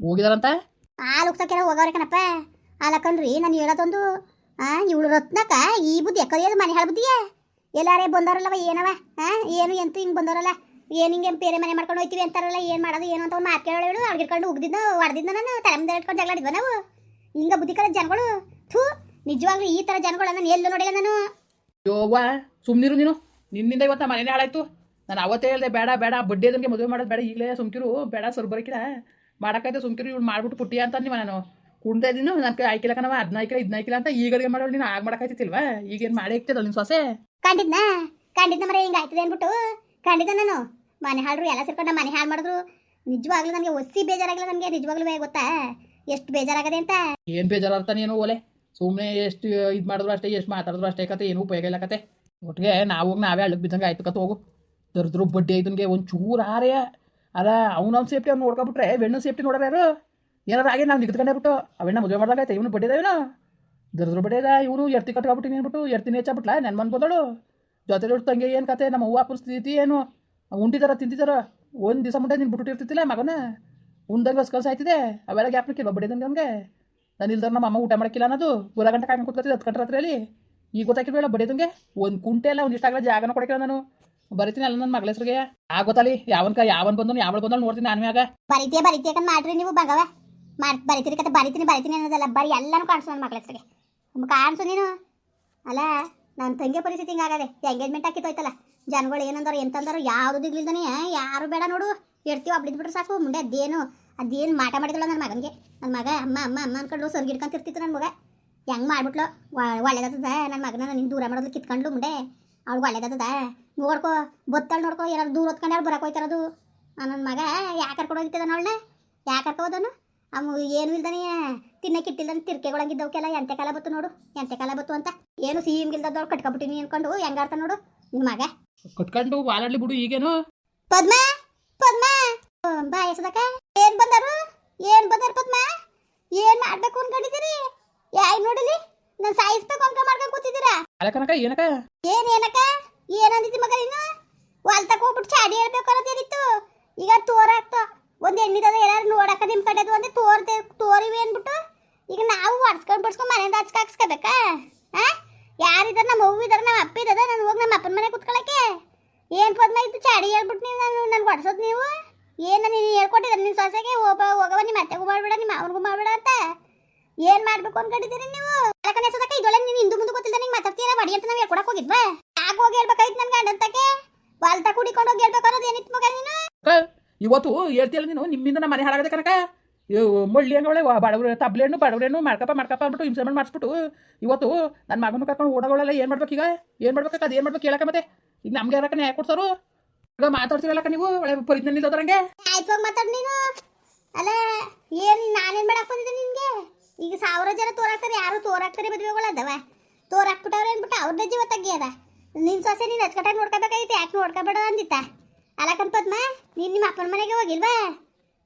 ಹೋಗಿದಾರಂತ? ಆ ಉಕ್ಸಕ್ಕೆಲ್ಲ ಹೋಗವ್ರೆ ಕಣಪ್ಪ. ಅಲ್ಲಕನ್ರಿ ನಾನು ಹೇಳೋದೊಂದು ಆ ಇವಳು ರತ್ನಕ ಈ ಬುದ್ಧಿ ಎಕ್ಕರಿಯೋದು ಮನೆ ಹೇಳ್ಬುದ್ದಿಯೇ ಎಲ್ಲಾರೇ ಬಂದವರಲ್ಲವ ಏನವ? ಆ ಏನು ಎಂತ ಹಿಂಗೆ ಬಂದವರಲ್ಲ. ಏನು ಹಿಂಗೆ ಬೇರೆ ಮನೆ ಮಾಡ್ಕೊಂಡು ಹೋಯ್ತೀವಿ ಅಂತಾರಲ್ಲ ಏನು ಮಾಡೋದು ಏನು ಅಂತ ಒಂದು ಮಾತು ಕೇಳೋ ಹೇಳು ಉಗ್ದಿದ್ದ ಹೊಡೆದಿದ್ದ ನಾನು ತಲೆ ಮುಂದೆ ಇಟ್ಕೊಂಡು ಜಗಳಾಡಿದ್ವ ನಾವು. ಹಿಂಗೆ ಬುದ್ಧಿ ಕಲ ಜನಗಳು ಥೂ ನಿಜವಾಗ್ಲೂ ಈ ಥರ ಜನಗಳು ನಾನು ಎಲ್ಲೂ ನೋಡಿಲ್ಲ ನಾನು. ಯೋವಾ ಸುಮ್ಮನಿರು ನೀನು. ನಿನ್ನಿಂದ ಇವತ್ತು ಮನೇನೇ ಹಾಳಾಯ್ತು. ನಾನು ಅವತ್ತೇ ಹೇಳಿದೆ ಬೇಡ ಬೇಡ ಬಡ್ಡಿ ಅದಕ್ಕೆ ಮದುವೆ ಮಾಡೋದು ಬೇಡ ಈಗಲೇ ಸುಮ್ಕಿರು ಬೇಡ ಸರ್ ಬರಕಿಲ್ಲ ಮಾಡೋಕ್ಕೈತೆ ಸುಮ್ಕಿರಿ ಇವ್ಳು ಮಾಡ್ಬಿಟ್ಟು ಪುಟ್ಟಿ ಅಂತ ನೀವು ನಾನು ಕುಂಡೆ ಇದ್ದೀನಿ ನನ್ನ ಆಯ್ಕಿಲ್ಲ ಕಣವ ಅದನ್ನ ಆಯ್ಕಿಲ್ಲ ಇದನ್ನ ಆಯ್ಕಿಲ್ಲ ಅಂತ ಈಗ ಅಡುಗೆ ಮಾಡೋಳು ನೀನು ಆಗ ಮಾಡೋಕ್ಕಾಯ್ತಿಲ್ವಾ ಈಗೇನು ಮಾಡೇ ಇಕ್ತಿಲ್ಲ ನಿನ್ನ ಸೊಸೆ? ಕಂಡಿದ್ನ? ಕಂಡಿದ್ನ ಮರೆ ಹಿಂಗೆ ಆಯ್ತದೆ ಅಂದ್ಬಿಟ್ಟು. ಕಂಡಿದ್ದ ನಾನು. ಮನೆ ಹಾಳ್ರು ಎಲ್ಲ ಸೇರ್ಕೊಂಡು ಮನೆ ಹಾಳು ಮಾಡಿದ್ರು. ನಿಜವಾಗ್ಲೂ ನನಗೆ ಒಸಿ ಬೇಜಾರಾಗಿಲ್ಲ ನನಗೆ ನಿಜವಾಗ್ಲೂ ಗೊತ್ತಾ? ಎಷ್ಟು ಬೇಜಾರಾಗದೆ ಅಂತ. ಏನು ಬೇಜಾರಾಗ್ತಾನೆ ನೀನು ಓಲೆ? ಸುಮ್ಮನೆ ಎಷ್ಟು ಇದು ಮಾಡಿದ್ರು ಅಷ್ಟೇ ಎಷ್ಟು ಮಾತಾಡಿದ್ರು ಅಷ್ಟೇ ಕತೆ ಏನು ಉಪಯೋಗ ಇಲ್ಲ ಕತೆ. ಒಟ್ಟಿಗೆ ನಾವು ಹೋಗಿ ನಾವೇ ಅಳಗ್ ಬಿದ್ದಂಗೆ ಆಯ್ತು ಕತೆ ಹೋಗು. ದರ್ದ್ರು ಬಡ್ಡಿ ಐದನ್ಗೆ ಒಂದು ಚೂರು ಆರೇ ಅಲ್ಲ, ಅವ್ನವ್ನ ಸೇಫ್ಟಿ ಅವ್ನು ನೋಡ್ಕೊಬಿಟ್ರೆ ಬೆಣ್ಣು ಸೇಫ್ಟಿ ನೋಡೋರು ಯಾರು? ಏನಾರು ಆಗಿ ನಾವು ನಿಗ್ದ್ಕೊಂಡೇ ಬಿಟ್ಟು ಅವೆಣ್ಣ ಮದುವೆ ಮಾಡ್ದಾಗ ಆಯ್ತು? ಇವನು ಬಡ್ಡಿ ಇವನು? ದರ್ದ್ರು ಬಡ್ಡಿದ ಇವನು ಎರ್ತಿ ಕಟ್ಕೊಬಿಟ್ಟು ಅಂದ್ಬಿಟ್ಟು, ಎರ್ತಿನ ಹೆಚ್ಚಾಬಿಟ್ಲ ನನ್ನ ಮನ್ ಬಂದಳು. ಜೊತೆ ಜೊತೆ ತಂಗಿ ಏನು ಕತೆ? ನಮ್ಮ ಅಪ್ಪನ ಸ್ಥಿತಿ ಏನು? ಉಂಡಿದಾರ ತಿಂತಿದಾರ ಒಂದು ದಿವಸ ಮುಂದೆ ನೀನು ಬಿಟ್ಟಿರ್ತಿತ್ತಿಲ್ಲ ಮಗನ? ಉಂದಂಗೆ ಕಲ್ಸ ಆಯ್ತಿದೆ? ಅವೆಲ್ಲ ಗ್ಯಾಪ್ಲಿಕ್ಕಿಲ್ವ ಬಡಿದಂಗೆ ನನಗೆ? ನಾನು ಇಲ್ದಾರ ನಮ್ಮ ಅಮ್ಮ ಊಟ ಮಾಡಕ್ಕಿಲ್ಲ ಅನ್ನೋದು? ಪೂರ ಗಂಟೆ ಕಾಯ್ಕೊಂಡು ಕೂತ್ಕೊತಿದ್ದೆ ಹತ್ತು ಗಂಟೆ ರಾತ್ರಿಯಲ್ಲಿ? ಈಗ ಗೊತ್ತಾಗಿರ್ಬೇಡ ಬಡಿದಂಗೆ ಒಂದು ಕುಂಟೆ ಎಲ್ಲ ಒಂದು ಇಷ್ಟಾಗಲ್ಲ ಜಾಗನ ಕೊಡಕ್ಕಿಲ್ಲ ನಾನು. ಬರಿತೀನಿ ಅಲ್ಲ ನನ್ನ ಮಗಳ ಹೆಸರಿಗೆ. ಆ ಗೊತ್ತಲ್ಲಿ ಯಾವನ್ ಕ ಯಾವನ್ ಬಂದನು ಯಾವಳು ಬಂದಳು ನೋಡ್ತೀನಿ ನಾನು ಆಗ ಬರಿತೀಯ ಬರಿತೀಯ ಮಾಡ್ರಿ ನೀವು ಬಗವ? ಮಾಡ್ ಬರಿತೀರಿ ಕತೆ, ಬರಿತೀನಿ ಬರಿತೀನಿ ಅನ್ನೋದಲ್ಲ, ಬರೀ ಎಲ್ಲಾನು ಕಾಣಿಸು ನನ್ನ ಮಗಳ ಹೆಸರಿಗೆ. ಕಾಣಿಸು ನೀನು. ಅಲ್ಲ ನನ್ನ ತಂಗಿ ಪರಿಸ್ಥಿತಿ ಹಿಂಗಾಗದೆ ಎಂಗೇಜ್ಮೆಂಟ್ ಹಾಕಿತ್ತೋಯ್ತಲ್ಲ ಜನಗಳು ಏನಂದಾರು ಎಂತಂದಾರು ಯಾವುದು ದಿಗ್ಲಿಲ್ದಾನೆ ಯಾರು ಬೇಡ ನೋಡು. ಇರ್ತೀವಿ ಒಬ್ಳಿದ್ ಬಿಟ್ರೆ ಸಾಕು. ಮುಂದೆ ಅದೇನು ಅದೇನು ಮಾಟ ಮಾಡಿದಲ್ಲ ನನ್ನ ಮಗನಿಗೆ. ನನ್ನ ಮಗ ಅಮ್ಮ ಅಮ್ಮ ಅಮ್ಮ ಅನ್ಕೊಂಡು ಸರ್ಗಿಡ್ಕೊಂತಿರ್ತಿತ್ತು ನನ್ನ ಮಗ. ಹೆಂಗೆ ಮಾಡ್ಬಿಟ್ಲು? ಒಳ್ಳೇದಾಗ್ತದ ನನ್ನ ಮಗನ ನಿನ್ನ ದೂರ ಮಾಡೋದು ಕಿತ್ಕೊಂಡ್ಲು ಮುಂದೆ. ಅವ್ಳಿಗೆ ಒಳ್ಳೇದದ ನೋಡ್ಕೋ ಬತ್ತಳು ನೋಡ್ಕೋ ಏನಾದ್ರು ದೂರ ಹೊತ್ಕೊಂಡು ಯಾರು ಬರಕ್ಕೆ ಹೋಯ್ತಾರದು ನನ್ನ ಮಗ ಯಾಕೆ ಕರ್ಕೊಂಡು ಹೋಗಿತ್ತದ ಅವಳನ್ನ? ಯಾಕೆ ಕರ್ಕೋದನು ಅವು ಏನು ಇಲ್ದಾನೆ ತಿನ್ನಕ್ಕೆ ಇಟ್ಟಿಲ್ದಾನೆ ತಿರ್ಕೆಗೊಳಂಗಿದ್ದವಕ್ಕೆಲ್ಲ ಎಂತೆ ಕಾಲ ಬತ್ತು ನೋಡು ಎಂತೆ ಕಾಲ ಬತ್ತು ಅಂತ. ಏನು ಸಿಹಿಂಗಿಲ್ದವ್ಳು ಕಟ್ಕೊಬಿಟ್ಟಿನಿ ಅನ್ಕೊಂಡು ಹೆಂಗಾರ್ತ ನೋಡು ನಿನ್ನ ಮಗ. ಕಟ್ಕೊಂಡು ಬಾಲಾಡ್ಲಿ ಬಿಡು ಈಗೇನು. ಪದ್ಮ ಪದ್ಮ. ಬಾ ಎಸದಕ್ಕ ಏನ್ ಬಂದರು? ಏನ್ ಬಂದಾರ ಪದ್ಮ? ಏನ್ ಮಾಡ್ಬೇಕು ಅನ್ಕೊಂಡಿದ್ದೀರಿ? ಯಾಯ್ ನೋಡಲಿ? ನಾನು ಸಾಯಿಸ್ಬೇಕು ಕೊಂಕ ಮಾಡ್ಕೊಂಡ್ ಕೂತಿದ್ದೀರಾ? ಅಲ್ಲ ಕನಕ ಏನಕ ಏನ್ ಏನಕ ಏನಂದಿದ್ದಿ ಮಗ ನೀನು? ಹೊಲ್ತಕ್ ಹೋಗ್ಬಿಟ್ಟು ಚಾಡಿ ಹೇಳ್ಬೇಕು ಅನ್ನೋದೇನಿತ್ತು ಈಗ ತೋರಾಕ್ತ ಒಂದ್ ಎಣ್ಣಿದ ಎಲ್ಲಾರು ನೋಡಕ ನಿಮ್ ಕಡೆದು ಅಂದ್ರೆ ತೋರ್ದೆ ತೋರಿವಿ ಅಂದ್ಬಿಟ್ಟು ಈಗ ನಾವು ಹೊಡ್ಸ್ಕೊಂಡ್ ಬಡ್ಸ್ಕೊಂಡ್ ಮನೆಯಿಂದ ಹಚ್ಕ ಹಾಕ್ಸ್ಕೋಬೇಕಾ? ಆ? ಯಾರಿದಾರ ನಮ್ಮ ಅವ್ವ ಇದಾರ ನಮ್ಮ ಅಪ್ಪ ಇದ್ದದ ನಾನು ಹೋಗಿ ನಮ್ಮ ಅಪ್ಪನ ಮನೆ ಕುತ್ಕೊಳಕ್ಕೆ? ಏನ್ ಪದ್ಮ ಇತ್ತು ಚಾಡಿ ಹೇಳ್ಬಿಟ್ಟು ನೀವು ನಾನು ನನ್ಗೆ ಹೊಡ್ಸೋದು ನೀವು? ಏನ ನೀನು ಹೇಳ್ಕೊಟ್ಟಿದ್ರೆ ನಿನ್ ಸೊಸೆಗೆ ಹೋಗ ಹೋಗವ ನಿಮ್ಮ ಅತ್ತೆಗೂ ಮಾಡ್ಬೇಡ ನಿಮ್ಮ ಅವ್ರಿಗೂ ಮಾಡ್ಬೇಡ ಅಂತ? ಏನ್ ಮಾಡ್ಬೇಕು ಅನ್ಕೊಂಡಿದ್ದೀರಿ ನೀವು? ಅಲಕನೆ ಕೈ ಇದೊಳಗೆ ನೀನು ಹಿಂದೂ ಮುಂದೆ ಗೊತ್ತಿಲ್ಲ ನಿಂಗೆ ಮಾತಾಡ್ತೀರ ಬಡಿ ಅಂತ ನಾವು ಹೇಳ್ಕೊಡಕ್ ಹೋಗಿದ್ವಾ. ಯಾಕೆ ಹೋಗಿ ಹೇಳ್ಬೇಕಾಯ್ತು ನನ್ ಗಂಡಂತಕ್ಕೆ ವಾಲ್ತ ಕುಡಿಕೊಂಡು ಹೋಗಿ ಹೇಳ್ಬೇಕು ಅನ್ನೋದು ಏನಿತ್ತು ಮಗ ನೀನು? ಇವತ್ತು ಹೇಳ್ತಿಲ್ಲ ನೀನು ನಿಮ್ಮಿಂದ ನಮ್ಮ ಮನೆ ಹಾಳಾಗದೆ ಕನಕ ಮುಳ್ಳಿ ಹಂಗವಳೆ ಬಡವ್ರ ತಬ್ಲೆಣ್ಣು ಬಡವ್ರೇನು ಮಾಡ್ಕಪ್ಪ ಮಾಡ್ಕಪ್ಪ ಅಂದ್ಬಿಟ್ಟು ಹಿಂಸೆ ಮಾಡಿ ಮಾಡಿಸ್ಬಿಟ್ಟು ಇವತ್ತು ನನ್ನ ಮಗನ ಕರ್ಕೊಂಡು ಓಡೋಗಳೆಲ್ಲ ಏನು ಮಾಡ್ಬೇಕು ಈಗ? ಏನು ಮಾಡ್ಬೇಕು ಅದು ಏನು ಮಾಡ್ಬೇಕು ಕೇಳಕ ಮತ್ತೆ? ಈಗ ನಮ್ಗೆ ಯಾರಕ್ಕ ನ್ಯಾಯ ಕೊಡ್ಸೋರು? ಈಗ ಮಾತಾಡ್ತೀರಲ್ಲಕ್ಕ ನೀವು ಒಳ್ಳೆ ಪರಿಜ್ಞಾನ ನಿಲ್ಲೋದ್ರಂಗೆ ಆಯ್ತು ಮಾತಾಡ್ ನೀನು. ಅಲ್ಲ ಏನ್ ನಾನೇನು ಮಾಡಕ್ ಬಂದಿದ್ದೆ ನಿನ್ಗೆ? ಈಗ ಸಾವಿರ ಜನ ತೋರಾಕ್ತಾರೆ, ಯಾರು ತೋರಾಕ್ತಾರೆ ಮದುವೆಗಳದವ ತೋರಾಕ್ಬಿಟ್ಟವ್ರೆ ಅಂದ್ಬಿಟ್ಟು ಅವ್ರನ್ನ ಜೀವ ತಗ್ಗಿಯದ ನಿನ್ ಸೊಸೆ ನೀನು ಅಚ್ಚಕಟ್ಟಾಗಿ ನೋಡ್ಕೋಬೇಕಾಗಿತ್ತು, ಯಾಕೆ ನೋಡ್ಕೋಬೇಡ ಅಂದಿತ್ತ? ಅಲ್ಲ ಪದ್ಮ ನೀನ್ ನಿಮ್ಮ ಅಪ್ಪನ ಮನೆಗೆ ಹೋಗಿಲ್ವಾ?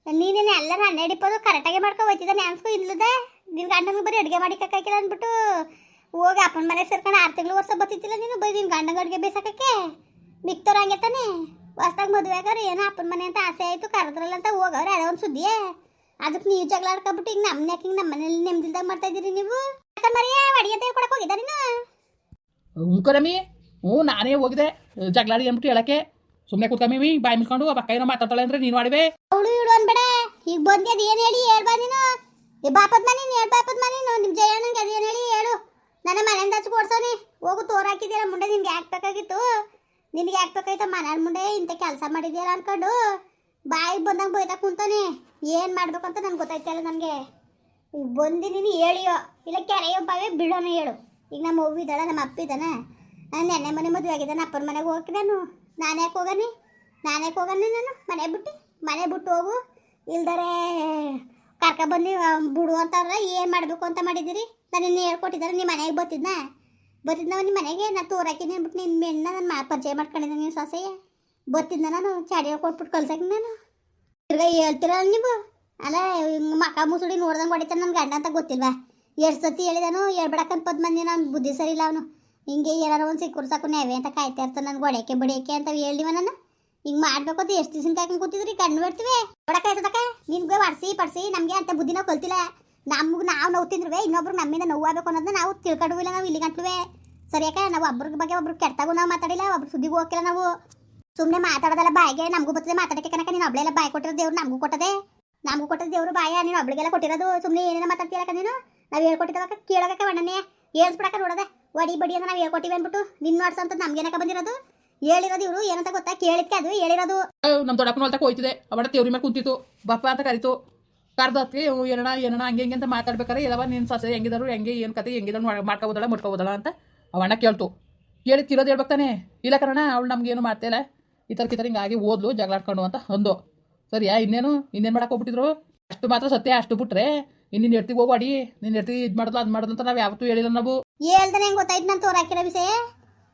ನೀನೇ ಎಲ್ಲ ಹನ್ನೆರಡು ಇಪ್ಪತ್ತು ಕರೆಕ್ಟಾಗಿ ಮಾಡ್ಕೊ ಹೋಯ್ತಿದ್ದ ನ್ಯಾನ್ಸ್ಕೊ ಇಲ್ಲದ ನಿನ್ ಗಂಡನಿಗೆ ಬರೀ ಅಡುಗೆ ಮಾಡಿ ಕಕ್ಕಾಕಿಲ್ಲ ಅಂದ್ಬಿಟ್ಟು ಹೋಗಿ ಅಪ್ಪನ ಮನೆ ಸೇರ್ಕೊಂಡು ಆರು ತಿಂಗಳು ವರ್ಷ ಬತ್ತಿತ್ತಿಲ್ಲ ನೀನು ಬೈ ನಿನ್ ಗಂಡಂಗೆ ಅಡುಗೆ ಬೇಸಾಕಕ್ಕೆ? ಮಿಕ್ತವ್ರು ಹಂಗೆ ತಾನೆ? ಹೊಸ್ದಾಗ ಮದುವೆ ಆಗೋರು ಏನೋ ಅಪ್ಪನ ಮನೆ ಅಂತ ಆಸೆ ಆಯಿತು, ಕರೆದ್ರಲ್ಲ ಅಂತ ಹೋಗವ್ರೆ, ಅದೇ ಒಂದು ಸುದ್ದಿಯೇ? ಅದಕ್ಕೆ ನೀವು ಜಗಳ ಆಡ್ಕೊಬಿಟ್ಟು ಈಗ ನಮ್ಮ ಹಾಕಿ ನಮ್ಮ ಮನೇಲಿ ನೆಮ್ಮದಿಲ್ದಾಗ ಮಾಡ್ತಾ ಇದ್ದೀರಿ ನೀವು ಮರಿಯ ಅಡಿಗೆ ಕೊಡಕ್ಕೆ ಹೋಗಿದ್ದ ನೀನು ಕರಮಿ ಹ್ಞೂ ನಾನೇ ಹೋಗಿದೆ. ಜಗಳಾಡಿ ಅಂದ್ಬಿಟ್ಟು ಹೇಳಕ್ಕೆ. ಸುಮ್ಮನೆ ಕೂತ್ಕಮ್ಮಿ ಬಾಯಿ ಮುಚ್ಕೊಂಡು ಆ ಪಕ್ಕ ಏನೋ ಮಾತಾಡ್ತಾಳೆ ಅಂದ್ರೆ ನೀನು ಮಾಡಿವೆ ಅವಳು ಇಡು ಅನ್ಬೇಡ. ಈಗ ಬಂದಿ ಅದು ಏನು ಹೇಳಿ? ಹೇಳ್ಬಾ ನೀನು. ಈ ಬಾಪದ ಮನೆ ನೀನು ಹೇಳ್ ಬಾಪದ ಮನೆ ನೀನು. ನಿಮ್ಮ ಜಯಣ್ಣಂಗೆ ಅದು ಏನು ಹೇಳಿ? ಹೇಳು. ನನ್ನ ಮನೆಯಿಂದ ಹಚ್ಚಿ ಕೊಡ್ಸೋನಿ. ಹೋಗು ತೋರಾಕಿದ್ದೀರ ಮುಂಡೆ ನಿನ್ಗೆ ಯಾಕೆ ಬೇಕಾಗಿತ್ತು? ನಿನ್ಗೆ ಯಾಕೆ ಬೇಕಾಯ್ತ ಮನೆ ಮುಂಡೆ ಇಂಥ ಕೆಲಸ ಮಾಡಿದ್ದೀರಾ ಅನ್ಕೊಂಡು. ಬಾಯಿಗೆ ಬಂದಂಗೆ ಬೈತಾ ಕುಂತಾನೆ. ಏನು ಮಾಡ್ಬೇಕು ಅಂತ ನನ್ಗೆ ಗೊತ್ತಾಯ್ತಲ್ಲ ನನಗೆ. ಈಗ ಬಂದು ನೀನು ಹೇಳಿಯೋ. ಇಲ್ಲ ಕೆರೆಯೋ ಬಾವೆ ಬಿಡೋಣ ಹೇಳು. ಈಗ ನಮ್ಮ ಅವ್ವ ಇದ್ದಾಳ, ನಮ್ಮ ಅಪ್ಪ ಇದ್ದಾನೆ. ನಾನು ನೆನ್ನೆ ಮನೆ ಮದುವೆ ಆಗಿದ್ದಾನೆ, ಅಪ್ಪನ ಮನೆಗೆ ಹೋಗಿ ನಾನು. ನಾನು ಯಾಕೆ ಹೋಗನಿ? ನಾನು ಹೋಗನಿ ನಾನು? ಮನೆ ಬಿಟ್ಟು ಮನೆ ಬಿಟ್ಟು ಹೋಗು. ಇಲ್ದರೆ, ಕರ್ಕ ಬಂದು ಬಿಡು ಅಂತಾರ ಏನು ಮಾಡಬೇಕು ಅಂತ ಮಾಡಿದ್ದೀರಿ? ನಾನು ಇನ್ನೂ ಹೇಳ್ಕೊಟ್ಟಿದ್ದಾರೆ ನಿಮ್ಮ ಮನೆಗೆ ಬರ್ತಿದ್ದ ಬರ್ತಿದ್ದ ನಿಮ್ಮ ಮನೆಗೆ? ನಾನು ತೋರಾಕಿನಿ ಬಿಟ್ಟು ನಿನ್ನ ಮೆಣ್ಣ ನಾನು ಮಾ ಪರಿಚಯ ಮಾಡ್ಕೊಂಡಿದ್ದೆ ನೀನು ಸೊಸೆಯ ಬರ್ತಿದ್ದ ನಾನು, ಚಾಡಿ ಕೊಟ್ಬಿಟ್ಟು ಕಳ್ಸಕ್ಕೆ ನಾನು. ತಿರ್ಗಾ ಹೇಳ್ತೀರಲ್ಲ ನೀವು? ಅಲ್ಲ ಹಿಂಗೆ ಮಕ ಮುಸುಡಿ ನೋಡ್ದಂಗೆ ಹೊಡಿತಾನೆ ನನ್ನ ಗಂಡ ಅಂತ ಗೊತ್ತಿಲ್ವಾ? ಎಷ್ಟು ಸತಿ ಹೇಳಿದಾನು, ಹೇಳ್ಬೇಡಕ್ಕಂತ ಪದ್ ಮಂದಿ ನಾನು ಬುದ್ಧಿ ಸರಿ ಇಲ್ಲ ಅವನು. ಹಿಂಗೆ ಏನಾರು ಒಂದು ಸಿಕ್ಕರು ಸಾಕು ನೇವೆ ಅಂತ ಕಾಯ್ತಾ ಇರ್ತಾನೆ ನನ್ಗೆ ಹೊಡೆಯಕ್ಕೆ ಬಡಿಯಕ್ಕೆ ಅಂತ ಹೇಳಿವ ನಾನು. ಹಿಂಗೆ ಮಾಡ್ಬೇಕು ಅಂತ ಎಷ್ಟು ದಿವಸ ಕಾಯ್ಕೊಂಡು ಕೂತಿದ್ರಿ? ಕಣ್ಣು ಬಿಡ್ತೀವಿ ನೋಡಕ ಆಯ್ತದಕ್ಕ ನಿನ್ಗೆ ವರ್ಸಿ ಪಡ್ಸಿ, ನಮಗೆ ಅಂತ ಬುದ್ಧಿ ನಾವು ಕಲ್ತಿಲ್ಲ. ನಮ್ಗೆ ನಾವು ನೋವು ತಿಂದ್ರುವೆ, ಇನ್ನೊಬ್ರು ನಮ್ಮಿಂದ ನೋವು ಆಗಬೇಕು ಅನ್ನೋದನ್ನ ನಾವು ತಿಳ್ಕೊಡುವಿಲ್ಲ ನಾವು ಇಲ್ಲಿ ಗಂಟ್ಲುವೆ. ಸರಿಯಾಕ ನಾವು ಒಬ್ರ ಬಗ್ಗೆ ಒಬ್ರು ಕೆಟ್ಟಾಗೂ ನಾವು ಮಾತಾಡಿಲ್ಲ, ಒಬ್ರು ಸುದ್ದಿಗೂ ಹೋಗಿಲ್ಲ ನಾವು. ಸುಮ್ಮನೆ ಮಾತಾಡೋದಲ್ಲ ಬಾಯಿಗೆ, ನಮಗೂ ಬರ್ತದೆ ಮಾತಾಡಕ್ಕೆ ಕನಕ ನೀನು ಅಬ್ಳೆಲ್ಲ ಬಾಯಿ ಕೊಟ್ಟಿರೋ ದೇವ್ರು ನಮಗೂ ಕೊಟ್ಟದೆ. ನಮಗೂ ಕೊಟ್ಟದ ದೇವ್ರು ಬಾಯ, ನೀನು ಒಬ್ಳಿಗೆಲ್ಲ ಕೊಟ್ಟಿರೋದು ಸುಮ್ಮನೆ ಏನೇನು ಮಾತಾಡ್ತೀರಕ್ಕ ನೀನು. ನಾವು ಹೇಳ್ಕೊಟ್ಟಿದ್ದವಕ್ಕ ಕೇಳೋಕೆ ಬಣ್ಣನೆ ಹೇಳ್ಸ್ಬಿಡಕ ನೋಡದೆ. ಒಡಿ ಬಡಿ ಅಂತ ನಾವು ಹೇಳ್ಕೊಟ್ಟಿವಿ ಅಂದ್ಬಿಟ್ಟು ನಿನ್ನ ನೋಡ್ಸಂತ ನಮ್ಗೇನಕ ಬಂದಿರೋದು? ಹೇಳಿರೋದು ಇವರು, ಏನಂತ ಗೊತ್ತಾ? ಕೇಳಿದ್ಕೆ ಅದು, ಹೇಳಿರೋದು. ನಮ್ಮ ದೊಡ್ಡಪ್ಪನ ಹೊಲ್ತಕ್ಕೆ ಹೋಯ್ತಿದೆ. ಅವಡ ದೇವ್ರ ಮೇಲೆ ಕುಂತಿತ್ತು. ಬಪ್ಪ ಅಂತ ಕರಿತು. ಕರ್ದತ್ತಿ ಏನಣ ಏನಣ ಹಂಗೆ ಹಿಂಗೆ ಅಂತ ಮಾತಾಡ್ಬೇಕಾರೆ, ಎಲ್ಲವ ನಿನ್ನ ಸೊಸೆ ಹೆಂಗಿದಾರು ಹೆಂಗೆ ಏನು ಕತೆ ಹೆಂಗಿದ್ರು ಮಾಡ್ಕೋಬೋದಲ್ಲ ಮುಟ್ಕೋಬೋದಲ್ಲ ಅಂತ ಅವಣ್ಣ ಕೇಳ್ತು. ಕೇಳಿ ತಿರೋದು ಹೇಳ್ಬೇಕು ತಾನೆ. ಇಲ್ಲ ಕಣ ಅವಳು ನಮ್ಗೇನು ಮಾಡ್ತಾಯಿಲ್ಲ ಥರ ಕಿತರ ಹಿಂಗಾಗಿ ಓದ್ಲು, ಜಗಳಾಡ್ಕೊಂಡು ಅಂತ ಅಂದು ಸರಿಯಾ ಇನ್ನೇನು ಇನ್ನೇನು ಮಾಡಕ್ಕೆ ಹೋಗ್ಬಿಟ್ಟಿದ್ರು? ಅಷ್ಟು ಮಾತ್ರ ಸತ್ಯ, ಅಷ್ಟು ಬಿಟ್ರೆ ಇನ್ನಿನ್ ಎಡ್ತಿಗೆ ಹೋಗ್ಬಾಡಿ. ನಿನ್ನ ಎಡ್ತಿ ಇದು ಮಾಡೋದು ಅದು ಮಾಡ್ದು ಅಂತ ನಾವು ಯಾವತ್ತೂ ಹೇಳಿಲ್ಲ ನಾವು. ಹೇಳ್ದಾನೆ ಹೆಂಗ್ ಗೊತ್ತಾಯ್ತು ನಾನು ತೋರಾಕಿರೋ ವಿಷಯ?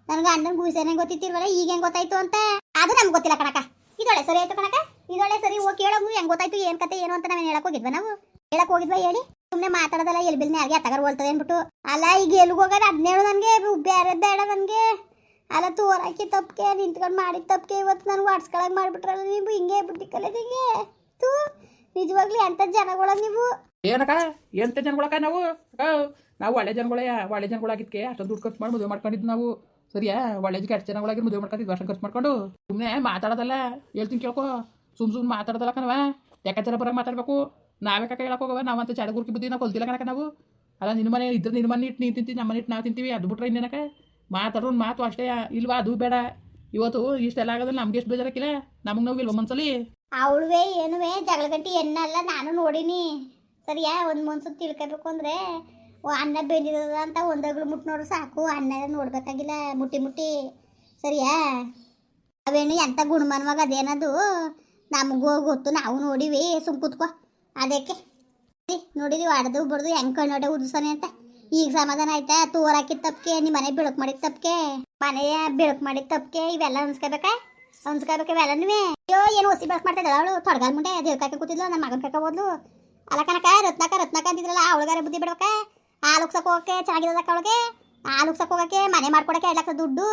ನನಗೆ ಅಣ್ಣನ ಗುಸೇನೆ ಗೊತ್ತಿತ್ತಿರ್ವಲ್ಲ ಈಗ ಹೆಂಗ್ ಗೊತ್ತಾಯ್ತು ಅಂತ? ಅದು ನಮ್ಗೆ ಗೊತ್ತಿಲ್ಲ ಕಣಕ ಇದೊಳೆ ಸರಿ ಆಯ್ತು ಕಣಕ ಇದೊಳೆ ಸರಿ ಹೋಗಿ ಕೇಳೋದು ಹೆಂಗ್ ಗೊತ್ತಾಯ್ತು, ಏನು ಕತೆ, ಏನು ಅಂತ ನಾವೇನು ಹೇಳಕ್ ಹೋಗಿದ್ವಾ ನಾವು? ಹೇಳಕ್ ಹೋಗಿದ್ವಾ ಹೇಳಿ? ಸುಮ್ಮನೆ ಮಾತಾಡೋದಲ್ಲ ಎಲ್ಲಿ ಬಿಲ್ನೇ ಯಾರಿಗೆ ಅತ್ತಗಾರ ಹೋಲ್ತದೆ ಅಂದ್ಬಿಟ್ಟು ಅಲ್ಲ, ಈಗ ಎಲ್ಲಿಗೆ ಹೋಗೋದು? ಹೇಳು ನನಗೆ, ಬೇರೆ ಬೇಡ ನನಗೆ. ಅಲ್ಲ ತೋರಾಕಿ ತಪ್ಪಿಗೆ, ನಿಂತ್ಕೊಂಡು ಮಾಡಿದ ತಪ್ಪಿಗೆ ಇವತ್ತು ನಾನು ವಾಟ್ಸ್ಕೊಳಗೆ ಮಾಡಿಬಿಟ್ರಲ್ಲ ನೀವು, ಹಿಂಗೆ ಬುದ್ಧಿ ಕಲಿಯೋದಿಂಗೆ ತೂ, ನಿಜವಾಗ್ಲಿ ಎಂಥ ಜನಗಳ ನೀವು? ಏನಕ್ಕ? ಎಂತ ಜನಗಳಕ್ಕ ನಾವು? ನಾವು ಒಳ್ಳೆ ಜನಗಳೇ, ಒಳ್ಳೆ ಜನಗಳಾಗಿದ್ಕೆ, ಅಷ್ಟೊಂದು ದುಡ್ಡು ಖರ್ಚು ಮಾಡಿ ಮದುವೆ ಮಾಡ್ಕೊಂಡಿದ್ದು ನಾವು. ಸರಿಯಾ? ಒಳ್ಳೆ ಕೆಟ್ಟ ಜನಗಳಾಗಿ ಮದುವೆ ಮಾಡ್ಕೊಂಡಿದ್ವಿ ಅಷ್ಟೊಂದು ಖರ್ಚು ಮಾಡ್ಕೊಂಡು. ಸುಮ್ಮನೆ ಮಾತಾಡೋದಲ್ಲ, ಹೇಳ್ತೀನಿ ಕೇಳ್ಕೊ. ಸುಮ್ ಸುಮ್ಮನೆ ಮಾತಾಡೋದಲ್ಲ ಕಣವ ಲೆಕ್ಕಾಚಾರ ಬರೋಕೆ ಮಾತಾಡಬೇಕು. ನಾವೇ ಕಕ್ಕ ಹೇಳಕ್ ಹೋಗವ ನಾವಂತ ಚಾಡಗುರ್ಕಿ ಬುದ್ಧಿ ನಾವು ಕೊಲ್ತಿಲ್ಲ ಕಣಕ ನಾವು. ಅಲ್ಲ, ನಿನ್ನ ಮನೆ, ಇದ್ರೆ ನಿನ್ನ ಮನೆ ಇಟ್ಟು ನೀನು ತಿಂತೀವಿ ನಮ್ಮ ಮನೆ ಇಟ್ಟು ನಾವು ತಿಂತೀವಿ, ಅದು ಬಿಟ್ರೆ ಇನ್ನೇನಕ ಮಾತಾಡೋದು ಮಾತು ಅಷ್ಟೇ ಇಲ್ವಾ? ಅದು ಬೇಡ. ಇವತ್ತು ಇಷ್ಟೆಲ್ಲ ಆಗೋದ್ರೆ ನಮ್ಗೆ ಎಷ್ಟು ಬೇಜಾರಕ್ಕಿಲ್ಲ ನಮಗೆ ನೋವಿಲ್ವ ಇಲ್ವ ಮನ್ಸಲ್ಲಿ? ಅವಳುವೆ, ಏನುವೆ ಜಗಳಗಟ್ಟಿ ಎನ್ನಲ್ಲ ನಾನು ನೋಡಿನಿ. ಸರಿಯಾ? ಒಂದು ಮನ್ಸು ತಿಳ್ಕೊಬೇಕು ಅಂದ್ರೆ ಅನ್ನ ಬೆಂದಿರೋದ ಅಂತ ಒಂದಗಳು ಮುಟ್ಟು ನೋಡ್ರೆ ಸಾಕು. ಅನ್ನ ನೋಡ್ಬೇಕಾಗಿಲ್ಲ, ಮುಟ್ಟಿ ಮುಟ್ಟಿ. ಸರಿಯಾ? ಅವೇನು ಎಂಥ ಗುಣಮನ್ವಾಗ ಅದೇನದು? ನಮಗೂ ಗೊತ್ತು. ನಾವು ನೋಡಿವಿ. ಸುಮ್ ಕೂತ್ಕೋ. ಅದಕ್ಕೆ ನೋಡಿದಿವಿ ಹೊಡೆದು ಬಡ್ದು ಹೆಂಗ್ ಕಣ್ಣೊಡೆ ಉದಿಸಾನೆ ಅಂತ. ಈಗ ಸಮಾಧಾನ ಆಯ್ತಾ? ತೂ ಹಾಕಿದ ತಪ್ಪಿಗೆ ನಿಮ್ಮ ಮನೆ ಬೆಳಕು ಮಾಡಿದ ತಪ್ಪಿಗೆ ಮನೆಯ ಬೆಳಕು ಮಾಡಿದ ತಪ್ಪಿಗೆ, ಇವೆಲ್ಲ ಅನ್ಸ್ಕೋಬೇಕಾ? ಅನ್ಸ್ಕೋಬೇಕು ಇವೆಲ್ಲನೂ ಅಯ್ಯೋ, ಏನು ಹೊಸಿ ಬೆಳಕು ಮಾಡ್ತಾ ಅವಳು? ತೊಡಗಾಲ್ ಮುಂಡೆ ದೇವ್ಕಾಕ ಕೂತಿದ್ಲು ನನ್ನ ಮಗನ ಕಾಕ ಹೋದ್ಲು. ಅಲ್ಲ ಕನಕ ರತ್ನಾಕ ರತ್ನಾಕ ಅಂತಿದ್ರಲ್ಲ ಅವಳಗಾರ ಬುದ್ಧಿ ಬಿಡ್ಬೇಕ? ಹಾಲು ಉಕ್ಸಕ್ ಹೋಗಕ್ಕೆ ಚೆನ್ನಾಗಿರೋದಕ್ಕ ಅವಳಿಗೆ? ಹಾಲು ಉಕ್ಸಕ್ ಹೋಗಕ್ಕೆ, ಮನೆ ಮಾಡ್ಕೊಡಕ್ಕೆ ಎರಡು ಲಕ್ಷ ದುಡ್ಡು?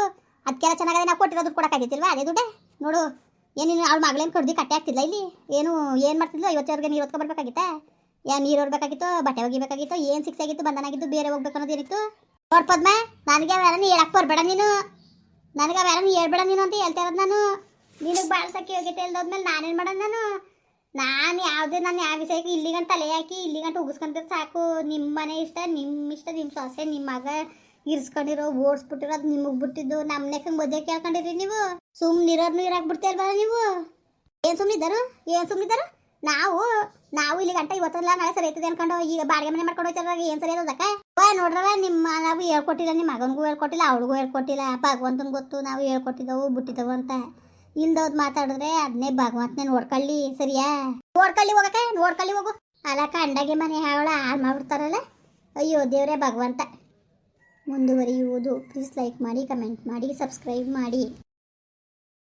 ಅದಕ್ಕೆಲ್ಲ ಚೆನ್ನಾಗಿದೆ ನಾವು ಕೊಟ್ಟಿರೋ ದುಡ್ಡು ಕೊಡಕ್ಕಾಗಿತ್ತಿಲ್ವಾ ಅದೇ ದುಡ್ಡೆ? ನೋಡು ಏನೇನು ಅವ್ಳು ಮಗಳೇನು ಕಡ್ದು ಕಟ್ಟೆ ಆಗ್ತಿಲ್ಲ ಇಲ್ಲಿ? ಏನು ಏನು ಮಾಡ್ತಿದ್ಲು? ಐವತ್ತವರೆಗೆ ನೀರು ಹೊತ್ಕೊ ಬರ್ಬೇಕಾಗಿತ್ತಾ? ಯಾ ನೀರು ಹೊಡ್ಬೇಕಾಗಿತ್ತು, ಬಟ್ಟೆ ಒಗಿಬೇಕಾಗಿತ್ತು, ಏನು ಸಿಕ್ಸ್ ಆಗಿತ್ತು ಬಂಧನಾಗಿತ್ತು ಬೇರೆ ಹೋಗ್ಬೇಕು ಅನ್ನೋದೇನಿತ್ತು ನೋಡ್ ಪದ್ಮ, ನನಗೆ ಅವೆಲ್ಲ ಹೇಳಕ್ ಬರ್ಬೇಡ ನೀನು. ನನಗೆ ಅವೆಲ್ಲ ಹೇಳ್ಬೇಡ ನೀನು ಅಂತ ಹೇಳ್ತಾ ಇರೋದು ನಾನು. ನಿನಗೆ ಬಾಳ್ಸಕ್ಕೆ ಯೋಗ್ಯತೆ ಇಲ್ದೋದ್ಮೇಲೆ ನಾನೇನು ಮಾಡೋದು ನಾನು? ನಾನು ಯಾವುದೇ, ನಾನು ಯಾವ ವಿಷಯಕ್ಕೆ ಇಲ್ಲಿಗಂಟ ತಲೆ ಹಾಕಿ ಇಲ್ಲಿಗಂಟ ಉಗಿಸ್ಕೊಂತಿರ್ ಸಾಕು. ನಿಮ್ಮ ಮನೆ ಇಷ್ಟ ನಿಮ್ಮ ಇಷ್ಟ ನಿಮ್ಮ ಸೊಸೆ ನಿಮ್ಮ ಮಗ ಇರ್ಸ್ಕೊಂಡಿರೋ, ಓಡಿಸ್ಬಿಟ್ಟಿರೋದು ನಿಮಗೆ ಬಿಟ್ಟಿದ್ದು ನಮ್ಮನೆಕ್ಕೆ ಮದುವೆ ಕೇಳ್ಕೊಂಡಿರಿ ನೀವು. ಸುಮ್ಮನೆ ಇರೋರ್ನು ಇರಾಕ್ ಬಿಡ್ತೀಲ್ವಲ್ಲ ನೀವು? ಏನು ಸುಮ್ಮನಿದ್ದಾರು ಏನು ಸುಮ್ಮನಿದ್ದರು ನಾವು ನಾವು ಇಲ್ಲಿ ಗಂಟ ಇವತ್ತಲ್ಲ ನಾಳೆ ಸರಿ ಐತದೆ ಅನ್ಕೊಂಡು, ಈಗ ಬಾಡಿಗೆ ಮನೆ ಮಾಡ್ಕೊಂಡು ಹೋಗ್ತಾರ ಏನು ಸರಿ ಅದಕ್ಕೆ? ವಾ ನೋಡ್ರವ, ನಿಮ್ಮ ನಾವು ಹೇಳ್ಕೊಟ್ಟಿಲ್ಲ, ನಿಮ್ಮ ಮಗನಿಗೂ ಹೇಳ್ಕೊಟ್ಟಿಲ್ಲ, ಅವಳಿಗೂ ಹೇಳ್ಕೊಟ್ಟಿಲ್ಲ ಭಗವಂತನ ಗೊತ್ತು, ನಾವು ಹೇಳ್ಕೊಟ್ಟಿದ್ದವು, ಬಿಟ್ಟಿದ್ದವು ಅಂತ. ಇಲ್ದೋದ್ ಮಾತಾಡಿದ್ರೆ ಅದನ್ನೇ ಭಗವಂತನೇ ನೋಡ್ಕೊಳ್ಳಿ, ಸರಿಯಾ? ನೋಡ್ಕೊಳ್ಳಿ ಹೋಗಕ್ಕೆ, ನೋಡ್ಕೊಳ್ಳಿ ಹೋಗು. ಅಲ್ಲ, ಕಂಡಗೆ ಮನೆ ಅವಳ ಹಾಳು ಮಾಡ್ಬಿಡ್ತಾರಲ್ಲ? ಅಯ್ಯೋ, ದೇವರೇ ಭಗವಂತ. ಮುಂದುವರಿಯುವುದು. ಪ್ಲೀಸ್ ಲೈಕ್ ಮಾಡಿ ಕಮೆಂಟ್ ಮಾಡಿ ಸಬ್ಸ್ಕ್ರೈಬ್ ಮಾಡಿ.